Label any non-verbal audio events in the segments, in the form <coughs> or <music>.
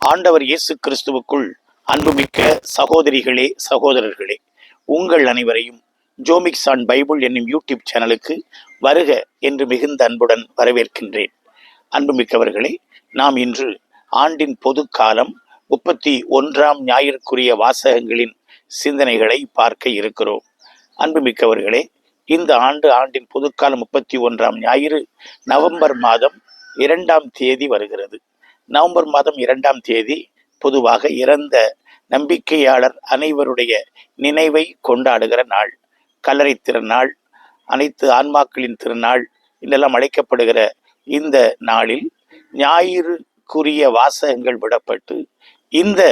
ஆண்டவர் இயேசு கிறிஸ்துவுக்குள் அன்புமிக்க சகோதரிகளே சகோதரர்களே உங்கள் அனைவரையும் ஜோமிக்ஸ் ஆன் பைபிள் என்னும் யூடியூப் சேனலுக்கு வருக என்று மிகுந்த அன்புடன் வரவேற்கின்றேன். அன்புமிக்கவர்களே நாம் இன்று ஆண்டின் பொது காலம் முப்பத்தி ஒன்றாம் ஞாயிற்குரிய வாசகங்களின் சிந்தனைகளை பார்க்க இருக்கிறோம். அன்புமிக்கவர்களே இந்த ஆண்டு ஆண்டின் பொதுக்காலம் முப்பத்தி ஒன்றாம் ஞாயிறு நவம்பர் மாதம் இரண்டாம் தேதி வருகிறது. நவம்பர் மாதம் இரண்டாம் தேதி பொதுவாக இறந்த நம்பிக்கையாளர் அனைவருடைய நினைவை கொண்டாடுகிற நாள். கல்லறை திருநாள் அனைத்து ஆன்மாக்களின் திருநாள் என்றெல்லாம் அழைக்கப்படுகிற இந்த நாளில் ஞாயிறுக்குரிய வாசகங்கள் விடப்பட்டு இந்த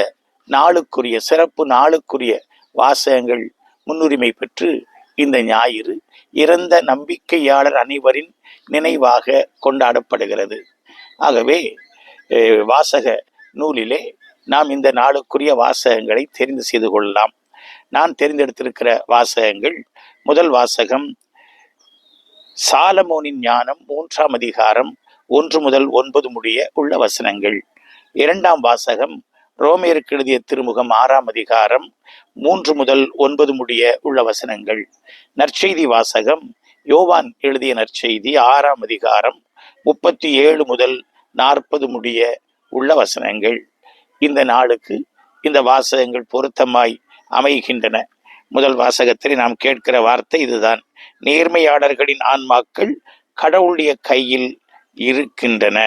நாளுக்குரிய சிறப்பு நாளுக்குரிய வாசகங்கள் முன்னுரிமை பெற்று இந்த ஞாயிறு இறந்த நம்பிக்கையாளர் அனைவரின் நினைவாக கொண்டாடப்படுகிறது. ஆகவே வாசக நூலிலே நாம் இந்த நாளுக்குரிய வாசகங்களை தெரிந்து செய்து கொள்ளலாம். நான் தெரிந்தெடுத்திருக்கிற வாசகங்கள் முதல் வாசகம் சாலமோனின் ஞானம் மூன்றாம் அதிகாரம் ஒன்று முதல் ஒன்பது முடிய உள்ள வசனங்கள். இரண்டாம் வாசகம் ரோமேருக்கு எழுதிய திருமுகம் ஆறாம் அதிகாரம் மூன்று முதல் ஒன்பது முடிய உள்ள வசனங்கள். நற்செய்தி வாசகம் யோவான் எழுதிய நற்செய்தி ஆறாம் அதிகாரம் முப்பத்தி ஏழு முதல் நாற்பது முடிய உள்ள வசனங்கள். இந்த நாளுக்கு இந்த வாசகங்கள் பொருத்தமாய் அமைகின்றன. முதல் வாசகத்தில் நாம் கேட்கிற வார்த்தை இதுதான். நேர்மையாளர்களின் ஆன்மாக்கள் கடவுளுடைய கையில் இருக்கின்றன.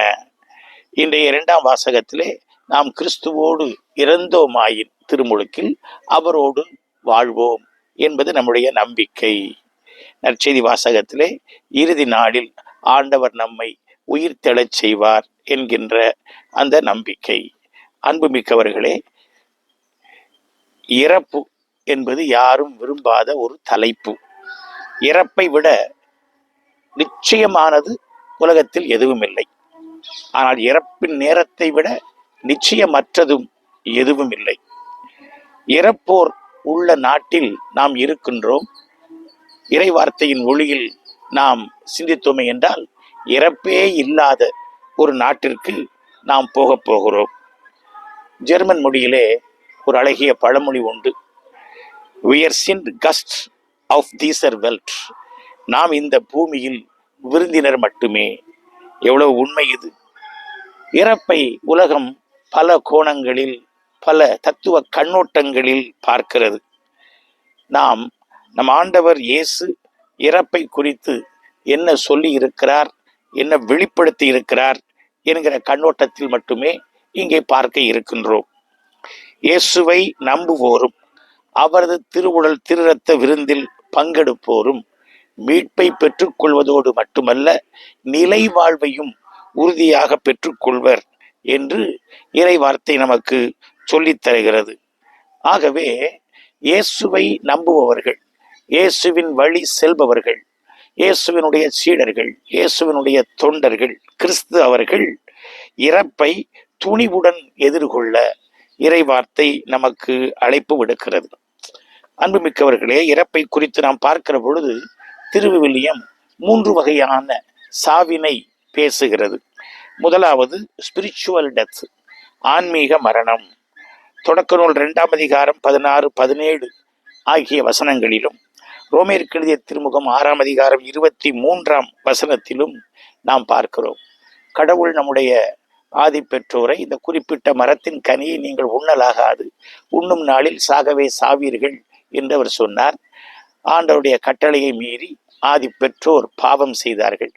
இன்றைய இரண்டாம் வாசகத்திலே நாம் கிறிஸ்துவோடு இறந்தோமாயின் திருமுழுக்கில் அவரோடு வாழ்வோம் என்பது நம்முடைய நம்பிக்கை. நற்செய்தி வாசகத்திலே இறுதி நாளில் ஆண்டவர் நம்மை உயிர் தெழச் செய்வார் என்கின்ற அந்த நம்பிக்கை. அன்புமிக்கவர்களே இறப்பு என்பது யாரும் விரும்பாத ஒரு தலைப்பு. இறப்பை விட நிச்சயமானது உலகத்தில் எதுவும் இல்லை ஆனால் இறப்பின் நேரத்தை விட நிச்சயமற்றதும் எதுவும் இல்லை இறப்போர் உள்ள நாட்டில் நாம் இருக்கின்றோம். இறைவார்த்தையின் ஒளியில் நாம் சிந்தித்தோமே என்றால் இறப்பே இல்லாத ஒரு நாட்டிற்கு நாம் போகப் போகிறோம். ஜெர்மன் மொழியிலே ஒரு அழகிய பழமொழி உண்டு. வியர் சின் கஸ்ட் ஆஃப் தீசர் வெல்ட் நாம் இந்த பூமியில் விருந்தினர் மட்டுமே. எவ்வளவு உண்மை இது. இறப்பை உலகம் பல கோணங்களில் பல தத்துவ கண்ணோட்டங்களில் பார்க்கிறது. நாம் நம் ஆண்டவர் இயேசு இறப்பை குறித்து என்ன சொல்லி இருக்கிறார்? என்ன வெளிப்படுத்தி இருக்கிறார் என்கிற கண்ணோட்டத்தில் மட்டுமே இங்கே பார்க்க இருக்கின்றோம். இயேசுவை நம்புவோரும் அவரது திருவுடல் திருரத்த விருந்தில் பங்கெடுப்போரும் மீட்பை பெற்றுக்கொள்வதோடு மட்டுமல்ல நிலை வாழ்வையும் உறுதியாக பெற்றுக்கொள்வர் என்று இறை வார்த்தை நமக்கு சொல்லித் தருகிறது. ஆகவே இயேசுவை நம்புபவர்கள் இயேசுவின் வழி செல்பவர்கள் இயேசுவினுடைய சீடர்கள் இயேசுவினுடைய தொண்டர்கள் கிறிஸ்து அவர்கள் இறப்பை துணிவுடன் எதிர்கொள்ள இறைவார்த்தை நமக்கு அழைப்பு விடுக்கிறது. அன்புமிக்கவர்களே இறப்பை குறித்து நாம் பார்க்கிற பொழுது திருவிவிலியம் மூன்று வகையான சாவினை பேசுகிறது. முதலாவது ஸ்பிரிச்சுவல் டெத் ஆன்மீக மரணம். தொடக்க நூல் ரெண்டாம் அதிகாரம் பதினாறு பதினேழு ஆகிய வசனங்களிலும் ரோமேற்கு கெழுதிய திருமுகம் ஆறாம் அதிகாரம் இருபத்தி மூன்றாம் வசனத்திலும் நாம் பார்க்கிறோம். கடவுள் நம்முடைய ஆதி பெற்றோரை இந்த குறிப்பிட்ட மரத்தின் கனியை நீங்கள் உண்ணலாகாது. உண்ணும் நாளில் சாகவே சாவீர்கள் என்று அவர் சொன்னார். ஆண்டவருடைய கட்டளையை மீறி ஆதி பெற்றோர் பாவம் செய்தார்கள்.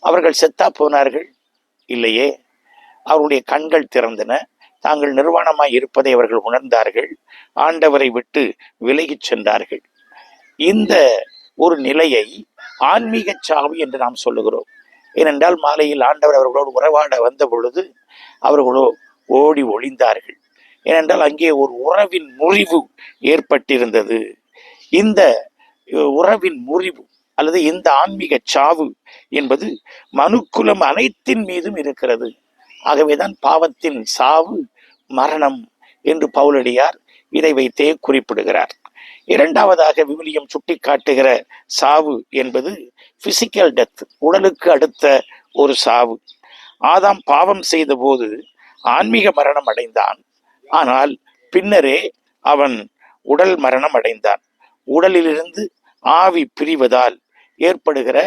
அவர்கள் செத்தா போனார்கள்? இல்லையே. அவருடைய கண்கள் திறந்தன. தாங்கள் நிர்வாணமாய் இருப்பதை அவர்கள் உணர்ந்தார்கள். ஆண்டவரை விட்டு விலகிச் சென்றார்கள். இந்த ஒரு நிலையை ஆன்மீக சாவு என்று நாம் சொல்லுகிறோம். ஏனென்றால் மாலையில் ஆண்டவர் அவர்களோடு உறவாட வந்த பொழுது அவர்களோ ஓடி ஒளிந்தார்கள். ஏனென்றால் அங்கே ஒரு உறவின் முறிவு ஏற்பட்டிருந்தது. இந்த உறவின் முறிவு அல்லது இந்த ஆன்மீக சாவு என்பது மனுக்குலம் அனைத்தின் மீதும் இருக்கிறது. ஆகவேதான் பாவத்தின் சாவு மரணம் என்று பவுலடியார் இதை வைத்தே குறிப்பிடுகிறார். இரண்டாவதாக விவிலியம் சுட்டிக்காட்டுகிற சாவு என்பது பிசிக்கல் டெத் உடலுக்கு அடுத்த ஒரு சாவு. ஆதாம் பாவம் செய்த போது ஆன்மீக மரணம் அடைந்தான். ஆனால் பின்னரே அவன் உடல் மரணம் அடைந்தான். உடலிலிருந்து ஆவி பிரிவதால் ஏற்படுகிற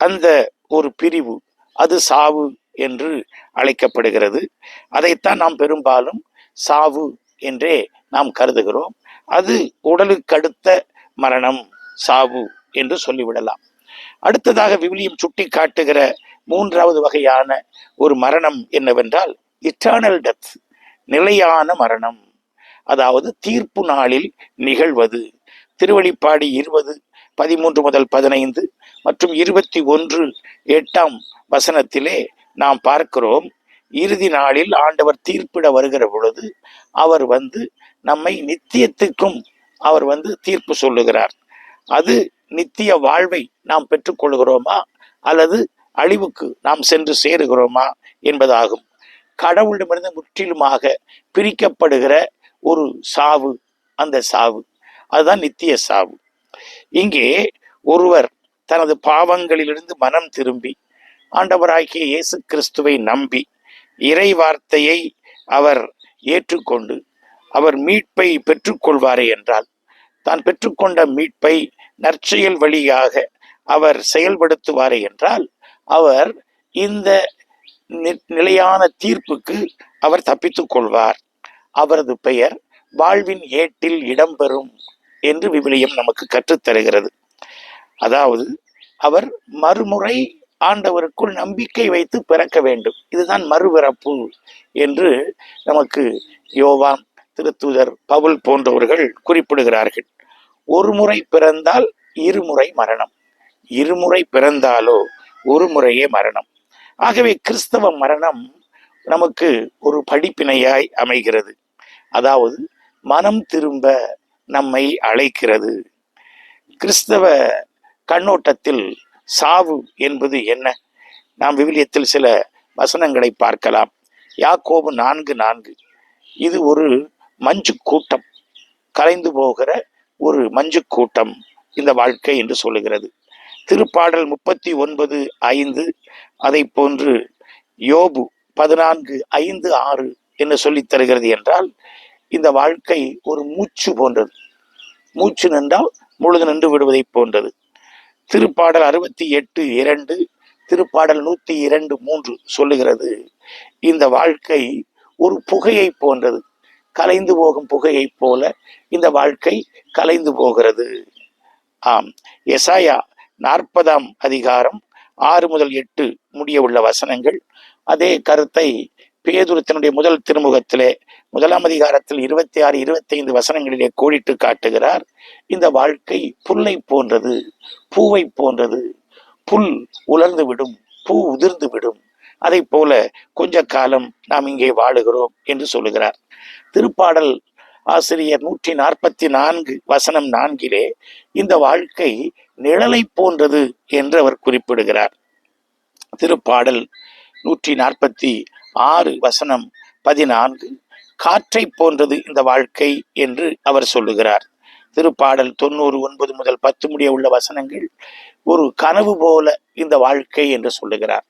அந்த ஒரு பிரிவு அது சாவு என்று அழைக்கப்படுகிறது. அதைத்தான் நாம் பெரும்பாலும் சாவு என்றே நாம் கருதுகிறோம். அது உடலுக்கு அடுத்த மரணம் சாவு என்று சொல்லிவிடலாம். அடுத்ததாக விவிலியம் சுட்டி காட்டுகிற மூன்றாவது வகையான ஒரு மரணம் என்னவென்றால் இட்டர்னல் டெத் நிலையான மரணம். அதாவது தீர்ப்பு நாளில் நிகழ்வது. திருவழிப்பாடி இருபது பதிமூன்று முதல் பதினைந்து மற்றும் இருபத்தி ஒன்று எட்டாம் வசனத்திலே நாம் பார்க்கிறோம் இறுதி நாளில் ஆண்டவர் தீர்ப்பிட வருகிற பொழுது அவர் வந்து நம்மை நித்தியத்துக்கும் அவர் வந்து தீர்ப்பு சொல்லுகிறார். அது நித்திய வாழ்வை நாம் பெற்றுக்கொள்கிறோமா? அல்லது அழிவுக்கு நாம் சென்று சேருகிறோமா என்பதாகும். கடவுளிடமிருந்து முற்றிலுமாக பிரிக்கப்படுகிற ஒரு சாவு அந்த சாவு. அதுதான் நித்திய சாவு. இங்கே ஒருவர் தனது பாவங்களிலிருந்து மனம் திரும்பி ஆண்டவராகிய இயேசு கிறிஸ்துவை நம்பி இறை வார்த்தையை அவர் ஏற்றுக்கொண்டு அவர் மீட்பை பெற்றுக்கொள்வாரே என்றால் தான் பெற்றுக்கொண்ட மீட்பை நற்செயல் வழியாக அவர் செயல்படுத்துவாரே என்றால் அவர் இந்த நி- நிலையான தீர்ப்புக்கு அவர் தப்பித்துக் கொள்வார் அவரது பெயர் வாழ்வின் ஏட்டில் இடம்பெறும் என்று விவிலியம் நமக்கு கற்றுத்தருகிறது. அதாவது அவர் மறுமுறை ஆண்டவருக்குள் நம்பிக்கை வைத்து பிறக்க வேண்டும். இதுதான் மறுபிறப்பு என்று நமக்கு யோவான் திருத்துதர் பவுல் போன்றவர்கள் குறிப்பிடுகிறார்கள். ஒரு முறை பிறந்தால் இருமுறை மரணம். இருமுறை பிறந்தாலோ ஒரு முறையே மரணம். ஆகவே கிறிஸ்தவ மரணம் நமக்கு ஒரு படிப்பினையாய் அமைகிறது. அதாவது மனம் திரும்ப நம்மை அழைக்கிறது. கிறிஸ்தவ கண்ணோட்டத்தில் சாவு என்பது என்ன? நாம் விவிலியத்தில் சில வசனங்களை பார்க்கலாம். யாக்கோபு நான்கு நான்கு. இது ஒரு மஞ்சு கூட்டம் கலைந்து போகிற ஒரு மஞ்சு கூட்டம் இந்த வாழ்க்கை என்று சொல்லுகிறது. திருப்பாடல் முப்பத்தி ஒன்பது ஐந்து அதை போன்று யோபு பதினான்கு ஐந்து ஆறு என்ன சொல்லித் தருகிறது என்றால் இந்த வாழ்க்கை ஒரு மூச்சு போன்றது. மூச்சு நின்றால் முழுது நின்று விடுவதைப் போன்றது. திருப்பாடல் அறுபத்தி எட்டு இரண்டு திருப்பாடல் நூத்தி இரண்டு மூன்று சொல்லுகிறது இந்த வாழ்க்கை ஒரு புகையை போன்றது. கலைந்து போகும் புகையைப் போல இந்த வாழ்க்கை கலைந்து போகிறது. ஆம். எசாயா நாற்பதாம் அதிகாரம் ஆறு முதல் எட்டு முடிய உள்ள வசனங்கள். அதே கருத்தை பேதுருத்தினுடைய முதல் திருமுகத்திலே முதலாம் அதிகாரத்தில் இருபத்தி ஆறு இருபத்தைந்து வசனங்களிலே கோடிட்டு காட்டுகிறார். இந்த வாழ்க்கை புல்லை போன்றது பூவை போன்றது. புல் உலர்ந்து விடும் பூ உதிர்ந்து விடும். அதை போல கொஞ்ச காலம் நாம் இங்கே வாழுகிறோம் என்று சொல்லுகிறார். திருப்பாடல் ஆசிரியர் நூற்றி நாற்பத்தி நான்கு வசனம் நான்கிலே இந்த வாழ்க்கை நிழலை போன்றது என்று அவர் குறிப்பிடுகிறார். திருப்பாடல் நூற்றி நாற்பத்தி ஆறு வசனம் பதினான்கு காற்றை போன்றது இந்த வாழ்க்கை என்று அவர் சொல்லுகிறார். திருப்பாடல் தொண்ணூறு ஒன்பது முதல் பத்து முடிய உள்ள வசனங்கள் ஒரு கனவு போல இந்த வாழ்க்கை என்று சொல்லுகிறார்.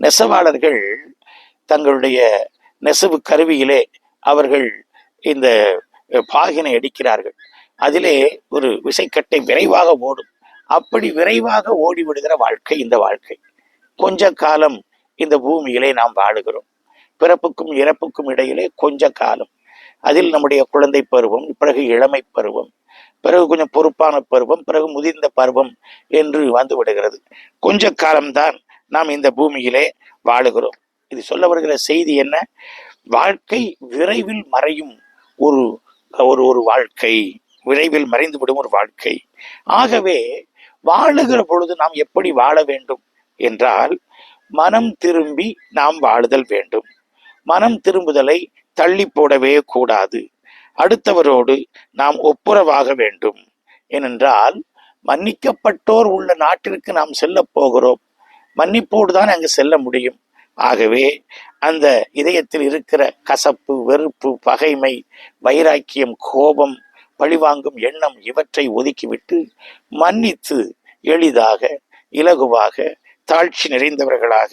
நெசவாளர்கள் தங்களுடைய நெசவு கருவியிலே அவர்கள் இந்த பாகினை அடிக்கிறார்கள். அதிலே ஒரு விசைக்கட்டை விரைவாக ஓடும். அப்படி விரைவாக ஓடி விடுகிற வாழ்க்கை இந்த வாழ்க்கை. கொஞ்ச காலம் இந்த பூமியிலே நாம் வாழுகிறோம். பிறப்புக்கும் இறப்புக்கும் இடையிலே கொஞ்ச காலம். அதில் நம்முடைய குழந்தை பருவம் பிறகு இளமை பருவம் பிறகு கொஞ்சம் பொறுப்பான பருவம் பிறகு முதிர்ந்த பருவம் என்று வந்து விடுகிறது. கொஞ்ச காலம்தான் நாம் இந்த பூமியிலே வாழுகிறோம். இது சொல்ல வருகிற செய்தி என்ன? வாழ்க்கை விரைவில் மறையும் ஒரு ஒரு ஒரு வாழ்க்கை. விரைவில் மறைந்து விடும் ஒரு வாழ்க்கை. ஆகவே வாழுகிற பொழுது நாம் எப்படி வாழ வேண்டும் என்றால் மனம் திரும்பி நாம் வாழுதல் வேண்டும். மனம் திரும்புதலை தள்ளி போடவே கூடாது. அடுத்தவரோடு நாம் ஒப்புரவாக வேண்டும். ஏனென்றால் மன்னிக்கப்பட்டோர் உள்ள நாட்டிற்கு நாம் செல்ல போகிறோம். மன்னிப்போடு தான் அங்கு செல்ல முடியும். ஆகவே அந்த இதயத்தில் இருக்கிற கசப்பு வெறுப்பு பகைமை வைராக்கியம் கோபம் பழிவாங்கும் எண்ணம் இவற்றை ஒதுக்கிவிட்டு மன்னித்து எளிதாக இலகுவாக தாழ்ச்சி நிறைந்தவர்களாக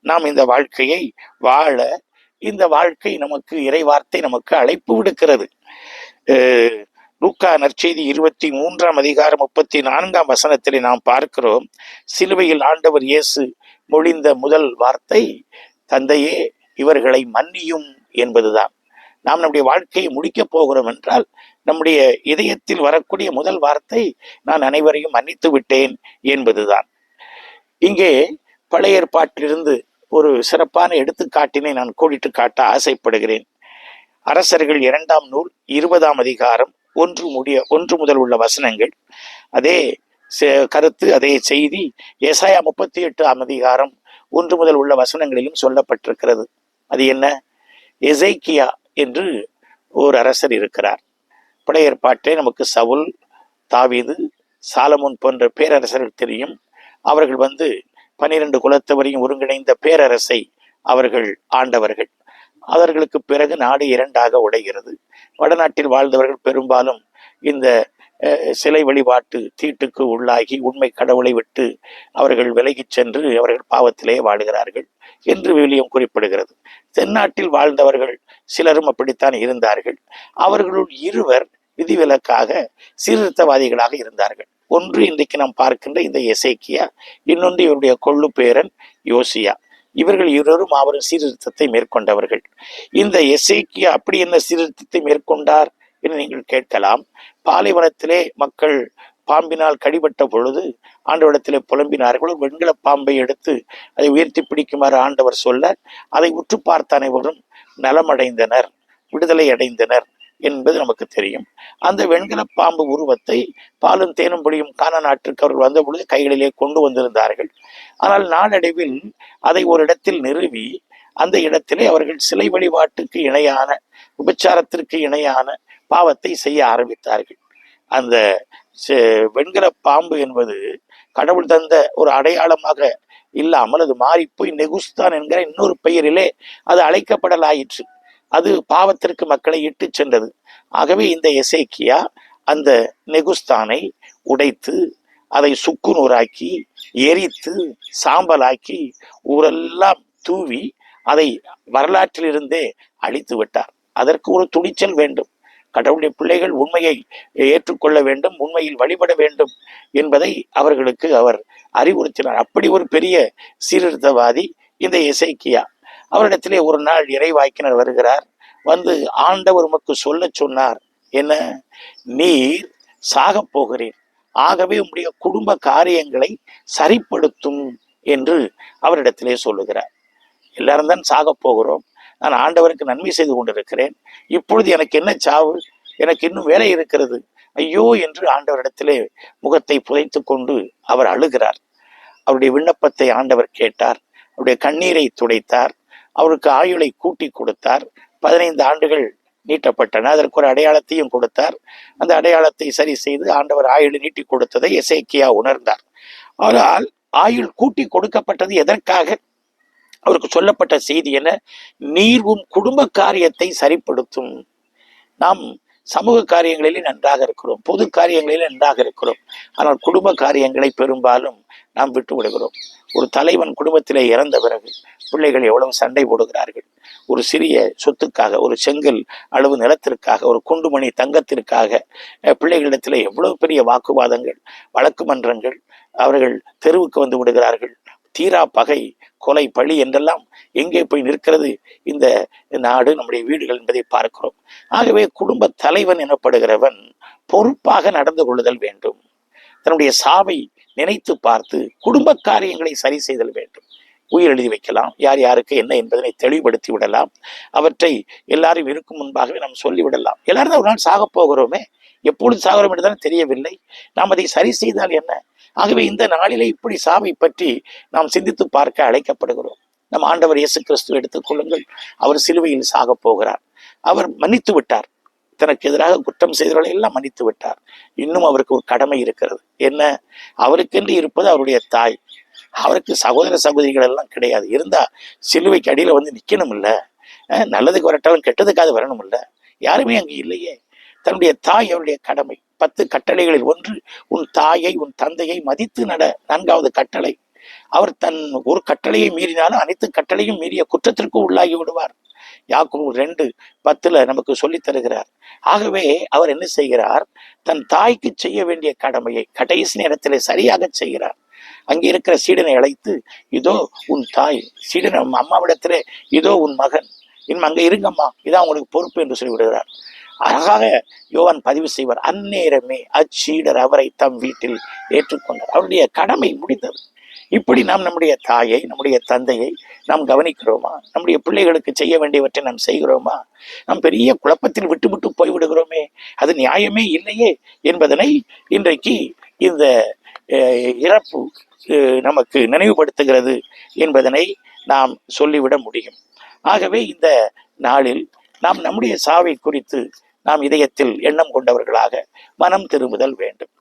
நாம் இந்த வாழ்க்கையை வாழ இந்த வாழ்க்கை நமக்கு இறைவார்த்தை நமக்கு அழைப்பு விடுக்கிறது. லூக்கா நற்செய்தி இருபத்தி மூன்றாம் அதிகாரம் முப்பத்தி நான்காம் வசனத்திலே நாம் பார்க்கிறோம். சிலுவையில் ஆண்டவர் இயேசு மொழிந்த முதல் வார்த்தை தந்தையே இவர்களை மன்னியும் என்பதுதான். நாம் நம்முடைய வாழ்க்கையை முடிக்கப் போகிறோம் என்றால் நம்முடைய இதயத்தில் வரக்கூடிய முதல் வார்த்தை நான் அனைவரையும் மன்னித்து விட்டேன் என்பதுதான். இங்கே பழைய ஏற்பாட்டிலிருந்து ஒரு சிறப்பான எடுத்துக்காட்டினை நான் கோடிட்டு காட்ட ஆசைப்படுகிறேன். அரசர்கள் இரண்டாம் நூல் இருபதாம் அதிகாரம் ஒன்று முடிய ஒன்று முதல் உள்ள வசனங்கள். அதே செ- கருத்து அதே செய்தி ஏசாயா முப்பத்தி எட்டு அதிகாரம் ஒன்று முதல் உள்ள வசனங்களிலும் சொல்லப்பட்டிருக்கிறது. அது என்ன? எசைக்கியா என்று ஒரு அரசர் இருக்கிறார். பழைய ஏற்பாட்டிலே நமக்கு சவுல் தாவீது சாலமுன் போன்ற பேரரசர்கள் தெரியும். அவர்கள் வந்து பனிரெண்டு குலத்தவரையும் ஒருங்கிணைந்த பேரரசை அவர்கள் ஆண்டவர்கள். அவர்களுக்கு பிறகு நாடு இரண்டாக உடைகிறது. வடநாட்டில் வாழ்ந்தவர்கள் பெரும்பாலும் இந்த சிலை வழிபாட்டு தீட்டுக்கு உள்ளாகி உண்மை கடவுளை விட்டு அவர்கள் விலகிச் சென்று அவர்கள் பாவத்திலே வாழுகிறார்கள் என்று விவிலியம் குறிப்பிடுகிறது. தென்னாட்டில் வாழ்ந்தவர்கள் சிலரும் அப்படித்தான் இருந்தார்கள். அவர்களுள் இருவர் விதிவிலக்காக சீர்திருத்தவாதிகளாக இருந்தார்கள். ஒன்று இன்றைக்கு நாம் பார்க்கின்ற இந்த எசேக்கியா இன்னொன்று இவருடைய கொள்ளு பேரன் யோசியா. இவர்கள் இருவரும் மாபெரும் சீர்திருத்தத்தை மேற்கொண்டவர்கள். இந்த எசேக்கியா அப்படி என்ன சீர்திருத்தத்தை மேற்கொண்டார் என்று நீங்கள் கேட்கலாம். பாலைவனத்திலே மக்கள் பாம்பினால் கடிபட்ட பொழுது ஆண்டவரிடத்திலே புலம்பினார்கள். வெண்கல பாம்பை எடுத்து அதை உயர்த்தி பிடிக்குமாறு ஆண்டவர் சொல்ல அதை உற்று பார்த்த அனைவரும் நலமடைந்தனர் விடுதலை அடைந்தனர் என்பது நமக்கு தெரியும். அந்த வெண்கல பாம்பு உருவத்தை பாலும் தேனும் பொழியும் காண நாட்டிற்கு அவர்கள் வந்த பொழுது கைகளிலே கொண்டு வந்திருந்தார்கள். ஆனால் நாளடைவில் அதை ஒரு இடத்தில் நிறுவி அந்த இடத்திலே அவர்கள் சிலை வழிபாட்டுக்கு இணையான உபச்சாரத்திற்கு இணையான பாவத்தை செய்ய ஆரம்பித்தார்கள். அந்த வெண்கல பாம்பு என்பது கடவுள் தந்த ஒரு அடையாளமாக இல்லாமல் அது மாறிப்போய் நெகுஸ்தான் என்கிற இன்னொரு பெயரிலே அது அழைக்கப்படலாயிற்று. அது பாவத்திற்கு மக்களை இட்டு சென்றது. ஆகவே இந்த எசேக்கியா அந்த நெகுஸ்தானை உடைத்து அதை சுக்கு நூறாக்கி எரித்து சாம்பலாக்கி ஊரெல்லாம் தூவி அதை வரலாற்றிலிருந்தே அழித்து விட்டார். அதற்கு ஒரு துணிச்சல் வேண்டும். கடவுளுடைய பிள்ளைகள் உண்மையை ஏற்றுக்கொள்ள வேண்டும் உண்மையில் வழிபட வேண்டும் என்பதை அவர்களுக்கு அவர் அறிவுறுத்தினார். அப்படி ஒரு பெரிய சீர்திருத்தவாதி இந்த இசைக்கியா அவரிடத்திலே ஒரு நாள் இறைவாய்க்கினர் வருகிறார். வந்து ஆண்டவர் உமக்கு சொல்ல சொன்னார். என்ன? நீர் சாகப் போகிறீர். ஆகவே உம்முடைய குடும்ப காரியங்களை சரிப்படுத்தும் என்று அவரிடத்திலே சொல்லுகிறார். எல்லாரும் தான் சாகப் போகிறோம். நான் ஆண்டவருக்கு நன்மை செய்து கொண்டிருக்கிறேன். இப்பொழுது எனக்கு என்ன சாவு? எனக்கு இன்னும் வேலை இருக்கிறது. ஐயோ என்று ஆண்டவரிடத்திலே முகத்தை புதைத்து கொண்டு அவர் அழுகிறார். அவருடைய விண்ணப்பத்தை ஆண்டவர் கேட்டார். அவருடைய கண்ணீரை துடைத்தார். அவருக்கு ஆயுளை கூட்டி கொடுத்தார். பதினைந்து ஆண்டுகள் நீட்டப்பட்டன. அதற்கு ஒரு அடையாளத்தையும் கொடுத்தார். அந்த அடையாளத்தை சரி செய்து ஆண்டவர் ஆயுளை நீட்டி கொடுத்ததை எசேக்கியா உணர்ந்தார். ஆனால் ஆயுள் கூட்டி கொடுக்கப்பட்டது எதற்காக? அவருக்கு சொல்லப்பட்ட செய்தி என்ன? நீர் உன் குடும்ப காரியத்தை சரிப்படுத்தும். நாம் சமூக காரியங்களிலே நன்றாக இருக்கிறோம். பொது காரியங்களிலே நன்றாக இருக்கிறோம். ஆனால் குடும்ப காரியங்களை பெரும்பாலும் நாம் விட்டு விடுகிறோம் ஒரு தலைவன் குடும்பத்திலே இறந்த பிறகு பிள்ளைகள் எவ்வளவு சண்டை போடுகிறார்கள்? ஒரு சிறிய சொத்துக்காக ஒரு செங்கல் அளவு நிலத்திற்காக ஒரு குண்டுமணி தங்கத்திற்காக பிள்ளைகளிடத்தில் எவ்வளவு பெரிய வாக்குவாதங்கள் வழக்கு மன்றங்கள் அவர்கள் தெருவுக்கு வந்து விடுகிறார்கள். தீரா பகை கொலை பழி என்றெல்லாம் எங்கே போய் நிற்கிறது? இந்த நாடு நம்முடைய வீடுகள் என்பதை பார்க்கிறோம். ஆகவே குடும்ப தலைவன் எனப்படுகிறவன் பொறுப்பாக நடந்து கொள்ளுதல் வேண்டும். தன்னுடைய சாவை நினைத்து பார்த்து குடும்ப காரியங்களை சரி செய்தல் வேண்டும். உயிர் எழுதி வைக்கலாம். யார் யாருக்கு என்ன என்பதனை தெளிவுபடுத்தி விடலாம். அவற்றை எல்லாரும் இருக்கும் முன்பாகவே நாம் சொல்லிவிடலாம் எல்லாரும் ஒரு நாள் சாகப் போகிறோமே. எப்பொழுது சாகிறோம் என்றுதான் தெரியவில்லை. நாம் அதை சரி செய்தால் என்ன? ஆகவே இந்த நாளிலே இப்படி சாவை பற்றி நாம் சிந்தித்து பார்க்க அழைக்கப்படுகிறோம். நம் ஆண்டவர் இயேசு கிறிஸ்து எடுத்துக்கொள்ளுங்கள் அவர் சிலுவையில் சாகப் போகிறார். அவர் மன்னித்து விட்டார். தனக்கு எதிராக குற்றம் செய்தவர்களை எல்லாம் மன்னித்து விட்டார். இன்னும் அவருக்கு ஒரு கடமை இருக்கிறது. என்ன? அவருக்கென்று இருப்பது அவருடைய தாய். அவருக்கு சகோதர சகோதரிகள் எல்லாம் கிடையாது. இருந்தா சிலுவைக்கு அடியில் வந்து நிற்கணும் இல்லை நல்லதுக்கு வரட்டாலும் கெட்டதுக்காக வரணும் இல்லை யாருமே அங்கே இல்லையே. தன்னுடைய தாய் அவருடைய கடமை. பத்து கட்டளைகளில் ஒன்று உன் தாயை உன் தந்தையை மதித்து நட. நான்காவது கட்டளை. அவர் தன் ஒரு கட்டளையை மீறினாலும் அனைத்து கட்டளையும் மீறிய குற்றத்திற்கு உள்ளாகி விடுவார். யாக்கும் ரெண்டு பத்துல நமக்கு சொல்லித் தருகிறார். ஆகவே அவர் என்ன செய்கிறார்? தன் தாய்க்கு செய்ய வேண்டிய கடமையை கடைசி நேரத்திலே சரியாக செய்கிறார். அங்கே இருக்கிற சீடனை அழைத்து இதோ உன் தாய் சீடன் அம்மாவிடத்திலே இதோ உன் மகன். இன்னும் அங்க இருங்கம்மா இதான் உங்களுக்கு பொறுப்பு என்று சொல்லிவிடுகிறார் அழகாக யோவான் பதிவு செய்வார். அந்நேரமே அச்சீடர் அவரை தம் வீட்டில் ஏற்றுக்கொண்டார். அவருடைய கடமை முடிந்தது. இப்படி நாம் நம்முடைய தாயை நம்முடைய தந்தையை நாம் கவனிக்கிறோமா? நம்முடைய பிள்ளைகளுக்கு செய்ய வேண்டியவற்றை நாம் செய்கிறோமா? நாம் பெரிய குழப்பத்தில் விட்டு விட்டு போய்விடுகிறோமே அது நியாயமே இல்லையே என்பதனை இன்றைக்கு இந்த இறப்பு நமக்கு நினைவுபடுத்துகிறது என்பதனை நாம் சொல்லிவிட முடியும். ஆகவே இந்த நாளில் நாம் நம்முடைய சாவை குறித்து நாம் இதயத்தில் எண்ணம் கொண்டவர்களாக மனம் திரும்புதல் வேண்டும்.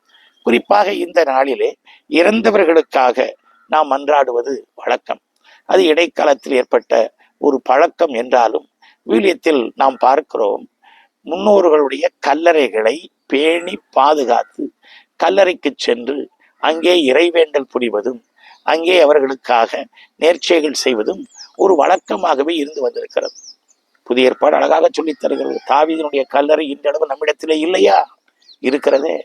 குறிப்பாக இந்த நாளிலே இறந்தவர்களுக்காக நாம் மன்றாடுவது வழக்கம். அது இடைக்காலத்தில் ஏற்பட்ட ஒரு பழக்கம் என்றாலும் வீலியத்தில் நாம் பார்க்கிறோம். முன்னோர்களுடைய கல்லறைகளை பேணி பாதுகாத்து கல்லறைக்கு சென்று அங்கே இறைவேண்டல் புரிவதும் அங்கே அவர்களுக்காக நேர்ச்சைகள் செய்வதும் ஒரு வழக்கமாகவே இருந்து வந்திருக்கிறது. புதிய ஏற்பாடு அழகாக சொல்லித் தருகிறது. தாவீதினுடைய கல்லறை இன்றளவு நம்மிடத்திலே இல்லையா? இருக்கிறதே.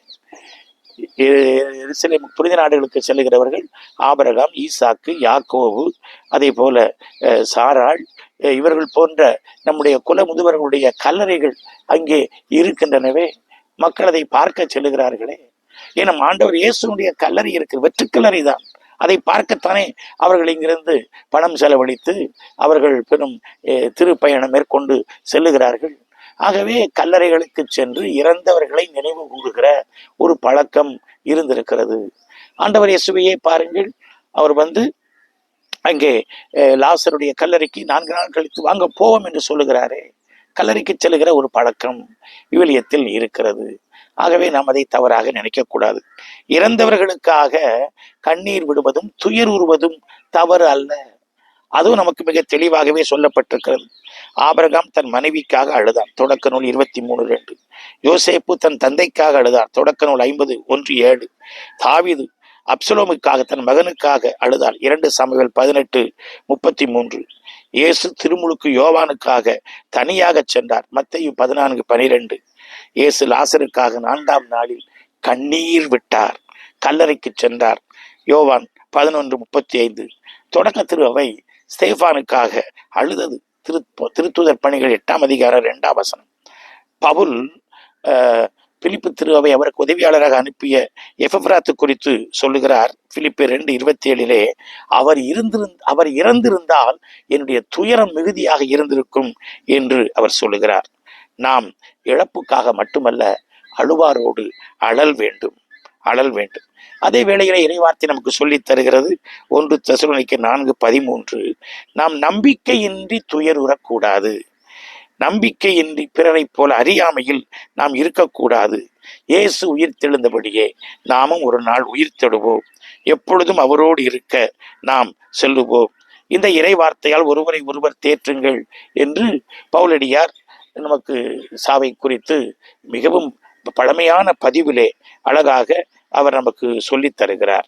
சில புனித நாடுகளுக்கு செல்லுகிறவர்கள் ஆபரகாம் ஈசாக்கு யாக்கோவு அதே போல சாராள் இவர்கள் போன்ற நம்முடைய குல முதுவர்களுடைய கல்லறைகள் அங்கே இருக்கின்றனவே. மக்கள் அதை பார்க்க செல்லுகிறார்களே. ஏனும் ஆண்டவர் இயேசுடைய கல்லறை இருக்கு வெற்றுக்கல்லறை தான். அதை பார்க்கத்தானே அவர்கள் இங்கிருந்து பணம் செலவழித்து அவர்கள் பெரும் திருப்பயணம் மேற்கொண்டு செல்லுகிறார்கள். ஆகவே கல்லறைகளுக்கு சென்று இறந்தவர்களை நினைவு கூறுகிற ஒரு பழக்கம் இருந்திருக்கிறது. ஆண்டவர் இயேசுவையே பாருங்கள். அவர் வந்து அங்கே லாசருடைய கல்லறைக்கு நான்கு நாள் கழித்து வாங்க போவோம் என்று சொல்லுகிறாரே. கல்லறைக்கு செல்லுகிற ஒரு பழக்கம் விவிலியத்தில் இருக்கிறது. ஆகவே நாம் அதை தவறாக நினைக்கக்கூடாது. இறந்தவர்களுக்காக கண்ணீர் விடுவதும் துயர் உறுவதும் தவறு அல்ல. அதுவும் நமக்கு மிக தெளிவாகவே சொல்லப்பட்டிருக்கிறது. ஆபரகாம் தன் மனைவிக்காக அழுதான். தொடக்க நூல் இருபத்தி மூணு ரெண்டு. யோசேப்பு தன் தந்தைக்காக அழுதார். தொடக்க நூல் ஐம்பது ஒன்று ஏழு. தாவிது அப்சலோமுக்காக தன் மகனுக்காக அழுதார் இரண்டு சமயங்கள் பதினெட்டு முப்பத்தி மூன்று இயேசு திருமுழுக்கு யோவானுக்காக தனியாக சென்றார். மத்தையும் பதினான்கு பனிரெண்டு. இயேசு லாசருக்காக நான்காம் நாளில் கண்ணீர் விட்டார். கல்லறைக்கு சென்றார். யோவான் பதினொன்று முப்பத்தி ஐந்து தொடக்க திருவை ஸ்தேஃபானுக்காக அழுதது. திரு திருத்துதர் பணிகள் எட்டாம் அதிகாரம் இரண்டாம் வசனம். பவுல் பிலிப்பு திருவை அவருக்கு உதவியாளராக அனுப்பிய எஃபப்ராத்து குறித்து சொல்லுகிறார். பிலிப்பு ரெண்டு இருபத்தி ஏழிலே அவர் இருந்திருந் அவர் இறந்திருந்தால் என்னுடைய துயரம் மிகுதியாக இருந்திருக்கும் என்று அவர் சொல்லுகிறார். நாம் இழப்புக்காக மட்டுமல்ல அழுவாரோடு அழல் வேண்டும் அழல் வேண்டும். அதே வேளையிலே இறைவார்த்தை நமக்கு சொல்லித் தருகிறது. ஒன்று தெசலோனிக்க நான்கு பதிமூன்று நாம் நம்பிக்கையின்றி துயருறக்கூடாது. நம்பிக்கையின்றி பிறரைப் போல அறியாமையில் நாம் இருக்கக்கூடாது. இயேசு உயிர்த்தெழுந்தபடியே நாமும் ஒரு நாள் உயிர்த்தெழுவோம் எப்பொழுதும் அவரோடு இருக்க நாம் செல்லுவோம். இந்த இறை வார்த்தையால் ஒருவரை ஒருவர் தேற்றுங்கள் என்று பவுலடியார் நமக்கு சாவை குறித்து மிகவும் பழமையான பதிவிலே அழகாக அவர் நமக்கு சொல்லித் தருகிறார்.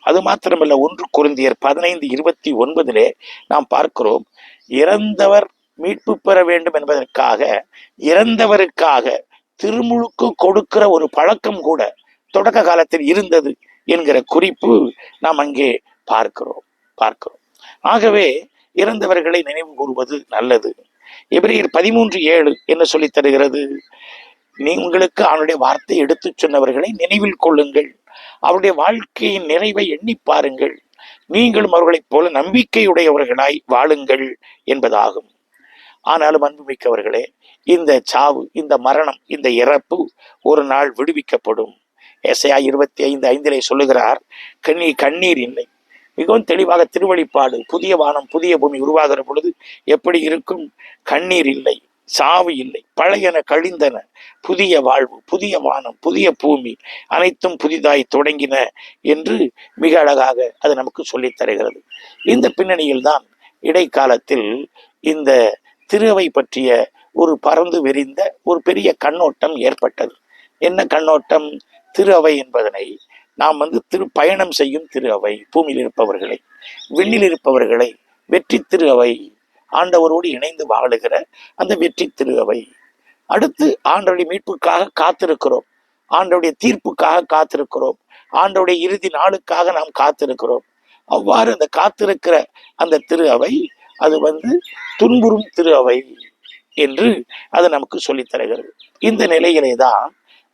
அது மாத்திரமல்ல ஒன்று குருந்தியர் பதினைந்து இருபத்தி ஒன்பதிலே நாம் பார்க்கிறோம் இறந்தவர் மீட்பு பெற வேண்டும் என்பதற்காக இறந்தவருக்காக திருமுழுக்கு கொடுக்கிற ஒரு பழக்கம் கூட தொடக்க காலத்தில் இருந்தது என்கிற குறிப்பு நாம் அங்கே பார்க்கிறோம் பார்க்கிறோம். ஆகவே இறந்தவர்களை நினைவு கூறுவது நல்லது. எபிரியர் பதிமூன்று ஏழு என்ன சொல்லி தருகிறது? நீ உங்களுக்கு அவனுடைய வார்த்தை எடுத்து சொன்னவர்களை நினைவில் கொள்ளுங்கள். அவருடைய வாழ்க்கையின் நிறைவை எண்ணி பாருங்கள். நீங்களும் அவர்களைப் போல நம்பிக்கையுடையவர்களாய் வாழுங்கள் என்பதாகும். ஆனாலும் அன்புமிக்கவர்களே இந்த சாவு இந்த மரணம் இந்த இறப்பு ஒரு நாள் விடுவிக்கப்படும். எஸ்ஐயா இருபத்தி ஐந்து ஐந்திலே சொல்லுகிறார் கண்ணீர் கண்ணீர் இல்லை. மிகவும் தெளிவாக திருவழிப்பாடு புதிய வானம் புதிய பூமி உருவாகிற பொழுது எப்படி இருக்கும்? கண்ணீர் இல்லை சாவு இல்லை பழையன கழிந்தன புதிய வாழ்வு புதிய வானம் புதிய பூமி அனைத்தும் புதிதாய் தொடங்கின என்று மிக அழகாக அது நமக்கு சொல்லித் தருகிறது. இந்த பின்னணியில் தான் இடைக்காலத்தில் இந்த திருவை பற்றிய ஒரு பறந்து விரிந்த ஒரு பெரிய கண்ணோட்டம் ஏற்பட்டது. என்ன கண்ணோட்டம்? திருவை என்பதனை நாம் வந்து திரு பயணம் செய்யும் திரு அவை பூமியில் இருப்பவர்களை விண்ணில் இருப்பவர்களை வெற்றி திரு அவை ஆண்டவரோடு இணைந்து வாழுகிற அந்த வெற்றி திரு அவை. அடுத்து ஆண்டவுடைய மீட்புக்காக காத்திருக்கிறோம். ஆண்டவுடைய தீர்ப்புக்காக காத்திருக்கிறோம். ஆண்டவுடைய இறுதி நாளுக்காக நாம் காத்திருக்கிறோம். அவ்வாறு அந்த காத்திருக்கிற அந்த திரு அவை அது வந்து துன்புறும் திரு அவை என்று அது நமக்கு சொல்லித் தருகிறது. இந்த நிலையிலே தான்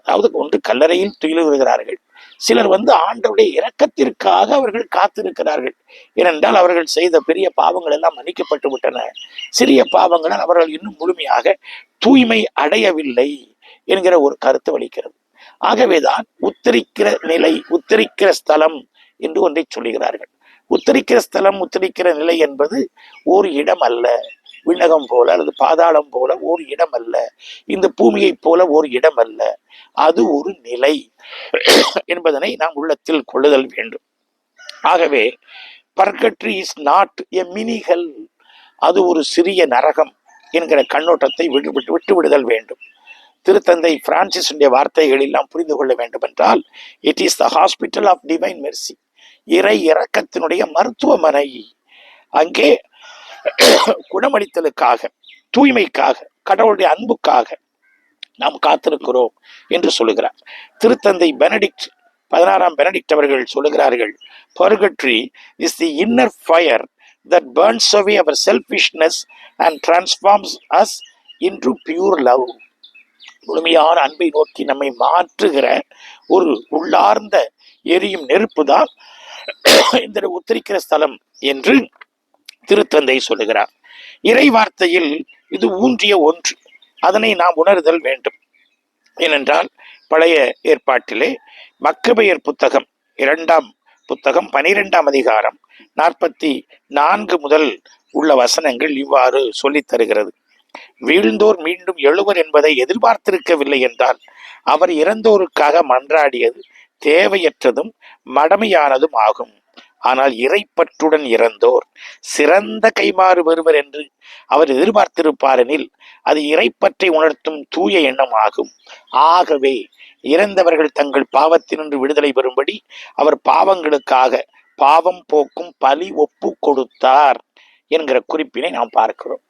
அதாவது ஒன்று கல்லறையில் துயிலுகிறார்கள் சிலர் வந்து ஆண்டவருடைய இரக்கத்திற்காக அவர்கள் காத்திருக்கிறார்கள். ஏனென்றால் அவர்கள் செய்த பெரிய பாவங்கள் எல்லாம் மன்னிக்கப்பட்டு விட்டன. சிறிய பாவங்களால் அவர்கள் இன்னும் முழுமையாக தூய்மை அடையவில்லை என்கிற ஒரு கருத்து வலிக்கிறது. ஆகவேதான் உத்தரிக்கிற நிலை உத்தரிக்கிற ஸ்தலம் என்று ஒன்றை சொல்லுகிறார்கள். உத்தரிக்கிற ஸ்தலம் உத்தரிக்கிற நிலை என்பது ஒரு இடம் அல்ல. விண்ணகம் போல அல்லது பாதாளம் போல ஒரு இடம் அல்ல இந்த பூமியைப் போல ஒரு இடம் அல்ல அது ஒரு நிலை என்பதனை நாம் உள்ளத்தில் கொள்ளுதல் வேண்டும். ஆகவே பர்கட்ரி இஸ் நாட் எ மினிகள் அது ஒரு சிறிய நரகம் என்கிற கண்ணோட்டத்தை விட்டு விட்டு விட்டு விடுதல் வேண்டும். திருத்தந்தை பிரான்சிஸுடைய வார்த்தைகளில் நாம் புரிந்து கொள்ள வேண்டும் என்றால் it is the hospital of divine mercy இறை இரக்கத்தினுடைய மருத்துவமனை. அங்கே <coughs> குணமளித்தலுக்காக தூய்மைக்காக கடவுளுடைய அன்புக்காக நாம் காத்திருக்கிறோம் என்று சொல்லுகிறார். திருத்தந்தை பெனடிக்ட் பதினாறாம் பெனடிக்ட் அவர்கள் சொல்லுகிறார்கள் purgatory is the inner fire that burns away our selfishness and transforms us into pure love முழுமையான அன்பை நோக்கி நம்மை மாற்றுகிற ஒரு உள்ளார்ந்த எரியும் நெருப்பு தான் <coughs> இந்த உத்தரிக்கிற ஸ்தலம் என்று திருத்தந்தை சொல்லுகிறார். இறை வார்த்தையில் இது ஊன்றிய ஒன்று. அதனை நாம் உணர்தல் வேண்டும். ஏனென்றால் பழைய ஏற்பாட்டிலே மக்கபெயர் புத்தகம் இரண்டாம் புத்தகம் பனிரெண்டாம் அதிகாரம் நாற்பத்தி நான்கு முதல் உள்ள வசனங்கள் இவ்வாறு சொல்லித் தருகிறது. வீழ்ந்தோர் மீண்டும் எழுவர் என்பதை எதிர்பார்த்திருக்கவில்லை என்றால் அவர் இறந்தோருக்காக மன்றாடியது தேவையற்றதும் மடமையானதும் ஆகும். ஆனால் இறைப்பற்றுடன் இறந்தோர் சிறந்த கைமாறு வருவர் என்று அவர் எதிர்பார்த்திருப்பாரெனில் அது இறைப்பற்றை உணர்த்தும் தூய எண்ணம் ஆகும் ஆகவே இறந்தவர்கள் தங்கள் பாவத்தினின்று விடுதலை பெறும்படி அவர் பாவங்களுக்காக பாவம் போக்கும் பலி ஒப்பு கொடுத்தார் என்கிற குறிப்பினை நாம் பார்க்கிறோம்.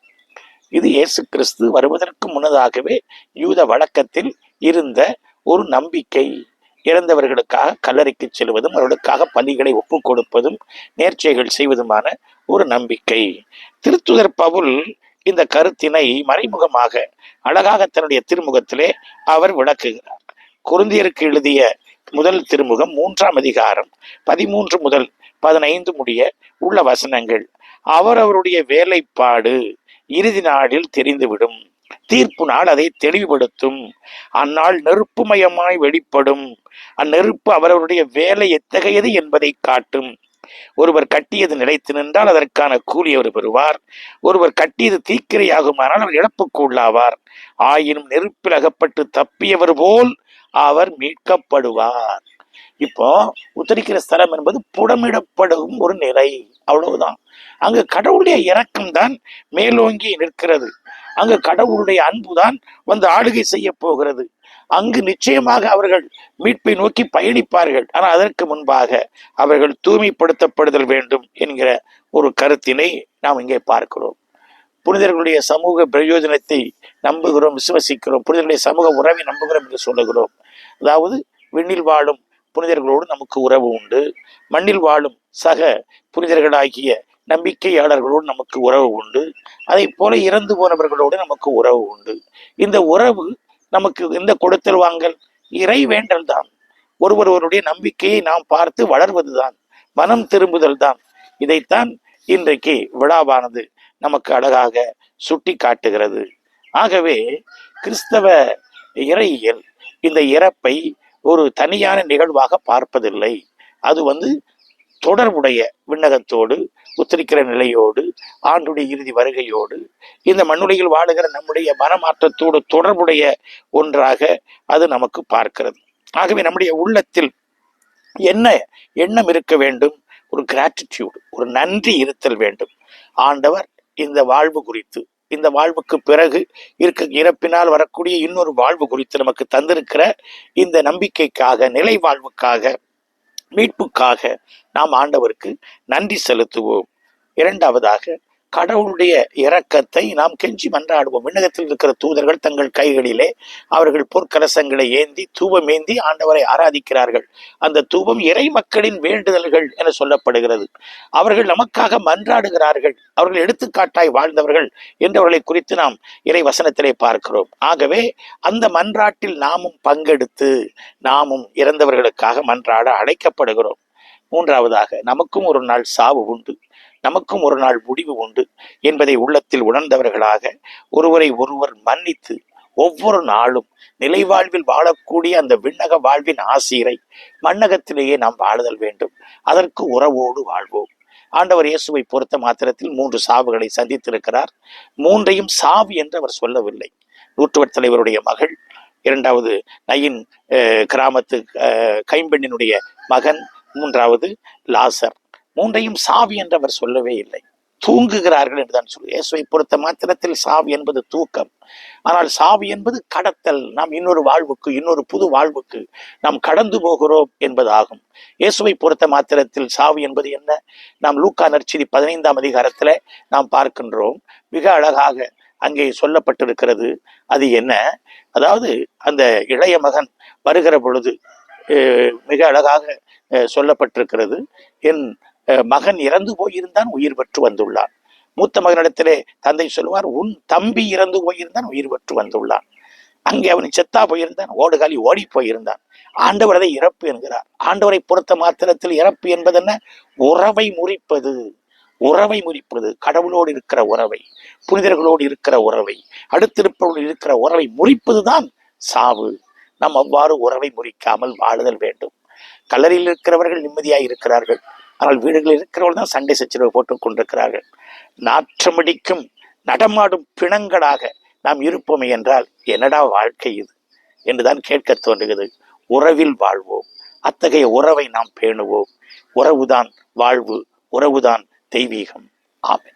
இது இயேசு கிறிஸ்து வருவதற்கு முன்னதாகவே யூத வழக்கத்தில் இருந்த ஒரு நம்பிக்கை. இறந்தவர்களுக்காக கல்லறைக்கு செல்வதும் அவர்களுக்காக பலிகளை ஒப்புக் கொடுப்பதும் நேர்ச்சைகள் செய்வதுமான ஒரு நம்பிக்கை. திருத்துதர் பவுல் இந்த கருத்தினை மறைமுகமாக அழகாக தன்னுடைய திருமுகத்திலே அவர் விளக்குகிறார். குருந்தியருக்கு எழுதிய முதல் திருமுகம் மூன்றாம் அதிகாரம் பதிமூன்று முதல் பதினைந்து முடிய உள்ள வசனங்கள். அவரவருடைய வேலைப்பாடு இறுதி நாளில் தெரிந்துவிடும். தீர்ப்பு நாள் அதை தெளிவுபடுத்தும். அந்நாள் நெருப்புமயமாய் வெளிப்படும். அந்நெருப்பு அவரவருடைய வேலை எத்தகையது என்பதை காட்டும். ஒருவர் கட்டியது நிலைத்து நின்றால் அதற்கான கூலி அவர் பெறுவார். ஒருவர் கட்டியது தீக்கிரையாகுமானால் அவர் இழப்புக்கு உள்ளாவார் ஆயினும் நெருப்பில் அகப்பட்டு தப்பியவர் போல் அவர் மீட்கப்படுவார். இப்போ உத்தரிக்கிற ஸ்தலம் என்பது புடமிடப்படும் ஒரு நிலை. அவ்வளவுதான். அங்கு கடவுளுடைய இறக்கம் தான் மேலோங்கி நிற்கிறது. அங்கு கடவுளுடைய அன்புதான் வந்து ஆளுகை செய்ய போகிறது. அங்கு நிச்சயமாக அவர்கள் மீட்பை நோக்கி பயணிப்பார்கள். ஆனால் அதற்கு முன்பாக அவர்கள் தூய்மைப்படுத்தப்படுதல் வேண்டும் என்கிற ஒரு கருத்தினை நாம் இங்கே பார்க்கிறோம். புனிதர்களுடைய சமூக பிரயோஜனத்தை நம்புகிறோம் விசுவசிக்கிறோம். புனிதர்களுடைய சமூக உறவை நம்புகிறோம் என்று சொல்லுகிறோம். அதாவது விண்ணில் வாழும் புனிதர்களோடு நமக்கு உறவு உண்டு. மண்ணில் வாழும் சக புனிதர்களாகிய நம்பிக்கையாளர்களோடு நமக்கு உறவு உண்டு. அதை போல இறந்து போனவர்களோடு நமக்கு உறவு உண்டு. இந்த உறவு நமக்கு இந்த கொடுத்தல் வாங்கல் இறை வேண்டல் தான் ஒருவருடைய நம்பிக்கையை நாம் பார்த்து வளர்வதுதான் மனம் திரும்புதல் தான் இதைத்தான் இன்றைக்கு விழாவானது நமக்கு அழகாக சுட்டி காட்டுகிறது ஆகவே கிறிஸ்தவ இறையியல் இந்த இறப்பை ஒரு தனியான நிகழ்வாக பார்ப்பதில்லை. அது வந்து தொடர்புடைய விண்ணகத்தோடு உத்தரிக்கிற நிலையோடு ஆண்டுடைய இறுதி வருகையோடு இந்த மண்ணுலையில் வாழுகிற நம்முடைய மனமாற்றத்தோடு தொடர்புடைய ஒன்றாக அது நமக்கு பார்க்கிறது. ஆகவே நம்முடைய உள்ளத்தில் என்ன எண்ணம் இருக்க வேண்டும்? ஒரு கிராட்டிடியூடு ஒரு நன்றி இருத்தல் வேண்டும். ஆண்டவர் இந்த வாழ்வு குறித்து இந்த வாழ்வுக்கு பிறகு இருக்க இறப்பினால் வரக்கூடிய இன்னொரு வாழ்வு குறித்து நமக்கு தந்திருக்கிற இந்த நம்பிக்கைக்காக நிலை வாழ்வுக்காக மீட்புக்காக நாம் ஆண்டவருக்கு நன்றி செலுத்துவோம். இரண்டாவதாக கடவுளுடைய இரக்கத்தை நாம் கெஞ்சி மன்றாடுவோம். விண்ணகத்தில் இருக்கிற தூதர்கள் தங்கள் கைகளிலே அவர்கள் பொற்கலசங்களை ஏந்தி தூபம் ஏந்தி ஆண்டவரை ஆராதிக்கிறார்கள். அந்த தூபம் இறை மக்களின் வேண்டுதல்கள் என சொல்லப்படுகிறது. அவர்கள் நமக்காக மன்றாடுகிறார்கள். அவர்கள் எடுத்துக்காட்டாய் வாழ்ந்தவர்கள் என்றவர்களை குறித்து நாம் இறை வசனத்திலே பார்க்கிறோம். ஆகவே அந்த மன்றாட்டில் நாமும் பங்கெடுத்து நாமும் இறந்தவர்களுக்காக மன்றாட அழைக்கப்படுகிறோம். மூன்றாவதாக நமக்கும் ஒரு நாள் சாவு உண்டு. நமக்கும் ஒரு நாள் முடிவு உண்டு என்பதை உள்ளத்தில் உணர்ந்தவர்களாக ஒருவரை ஒருவர் மன்னித்து ஒவ்வொரு நாளும் நிலைவாழ்வில் வாழக்கூடிய அந்த விண்ணக வாழ்வின் ஆசீரை மண்ணகத்திலேயே நாம் வாழுதல் வேண்டும். அதற்கு உறவோடு வாழ்வோம். ஆண்டவர் இயேசுவை பொறுத்த மாத்திரத்தில் மூன்று சாவுகளை சந்தித்திருக்கிறார். மூன்றையும் சாவு என்று அவர் சொல்லவில்லை. நூற்றுவர் தலைவருடைய மகள் இரண்டாவது நயின் கிராமத்து கைம்பெண்ணினுடைய மகன் மூன்றாவது லாசர். மூன்றையும் சாவி என்று அவர் சொல்லவே இல்லை. தூங்குகிறார்கள் என்றுதான் சொல்லு. இயேசுவை பொறுத்த மாத்திரத்தில் சாவி என்பது தூக்கம். ஆனால் சாவி என்பது கடத்தல். நாம் இன்னொரு வாழ்வுக்கு இன்னொரு புது வாழ்வுக்கு நாம் கடந்து போகிறோம் என்பதாகும். இயேசுவை பொறுத்த மாத்திரத்தில் சாவி என்பது என்ன? நாம் லூக்கா நற்செய்தி பதினைந்தாம் அதிகாரத்துல நாம் பார்க்கின்றோம். மிக அழகாக அங்கே சொல்லப்பட்டிருக்கிறது. அது என்ன? அதாவது அந்த இளைய மகன் வருகிற பொழுது மிக அழகாக அஹ், சொல்லப்பட்டிருக்கிறது. என் மகன் இறந்து போயிருந்தான் உயிர் பெற்று வந்துள்ளான். மூத்த மகனிடத்திலே தந்தை சொல்வார் உன் தம்பி இறந்து போயிருந்தான் உயிர் பெற்று வந்துள்ளான். அங்கே அவன் செத்தா போயிருந்தான் ஓடுகாலி ஓடி போயிருந்தான். ஆண்டவர் அதை இறப்பு என்கிறார். ஆண்டவரை பொறுத்த மாத்திரத்தில் இறப்பு என்பது என்ன? உறவை முறிப்பது. உறவை முறிப்பது. கடவுளோடு இருக்கிற உறவை புனிதர்களோடு இருக்கிற உறவை அடுத்திருப்பவர்களோடு இருக்கிற உறவை முறிப்பதுதான் சாவு. நாம் அவ்வாறு உறவை முறிக்காமல் வாழுதல் வேண்டும். கல்லறையில் இருக்கிறவர்கள் நிம்மதியாக இருக்கிறார்கள். ஆனால் வீடுகளில் இருக்கிறவர்கள் தான் சண்டை சச்சரவு போட்டுக் கொண்டிருக்கிறார்கள். நாற்றமடிக்கும் நடமாடும் பிணங்களாக நாம் இருப்போமே என்றால் என்னடா வாழ்க்கை இது? என்றுதான் கேட்க தோன்றுகிறது. உறவில் வாழ்வோம். அத்தகைய உறவை நாம் பேணுவோம். உறவுதான் வாழ்வு உறவுதான் தெய்வீகம். ஆமை